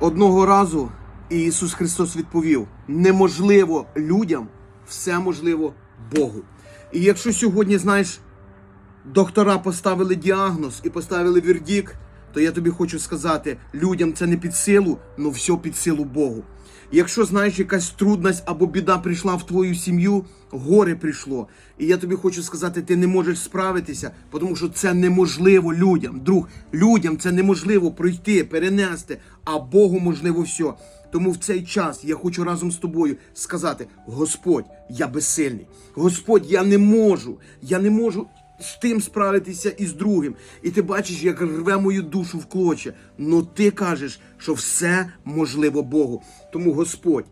Одного разу Ісус Христос відповів: неможливо людям, все можливо Богу. І якщо сьогодні, знаєш, доктора поставили діагноз і поставили вердікт, то я тобі хочу сказати, людям це не під силу, але все під силу Богу. Якщо знаєш, якась трудність або біда прийшла в твою сім'ю, горе прийшло. І я тобі хочу сказати, ти не можеш справитися, тому що це неможливо людям. Друг, людям це неможливо пройти, перенести, а Богу можливо все. Тому в цей час я хочу разом з тобою сказати: Господь, я безсильний. Господь, я не можу. Я не можу з тим справитися і з другим. І ти бачиш, як рве мою душу в клоче. Ну ти кажеш, що все можливо Богу. Тому Господь,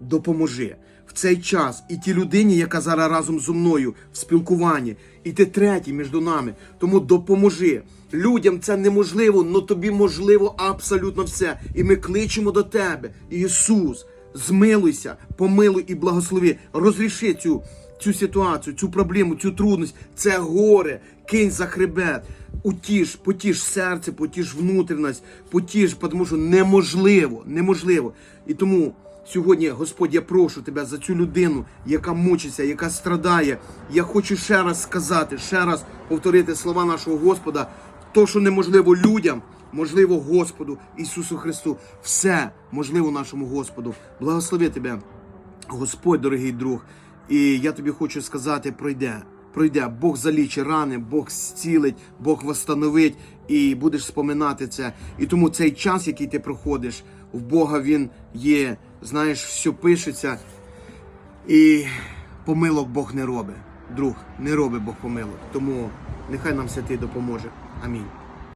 допоможи в цей час і тій людині, яка зараз разом зі мною в спілкуванні, і ти третій між нами. Тому допоможи. Людям це неможливо, але тобі можливо абсолютно все. І ми кличемо до тебе, Ісус. Змилуйся, помилуй і благослови. Розріши цю, цю ситуацію, цю проблему, цю трудність, це горе, кинь за хребет. Утіш, потіш серце, потіш внутрішність, потіш, тому що неможливо, неможливо. І тому сьогодні, Господь, я прошу тебе за цю людину, яка мучиться, яка страдає. Я хочу ще раз сказати, ще раз повторити слова нашого Господа. То, що неможливо людям, можливо Господу Ісусу Христу. Все можливо нашому Господу. Благослови тебе, Господь, дорогий друг. І я тобі хочу сказати: пройде. Пройде, Бог залічить рани, Бог зцілить, Бог восстановить, і будеш споминати це. І тому цей час, який ти проходиш, в Бога він є. Знаєш, все пишеться, і помилок Бог не робить. Друг, не робить Бог помилок. Тому нехай нам святий допоможе. Амінь.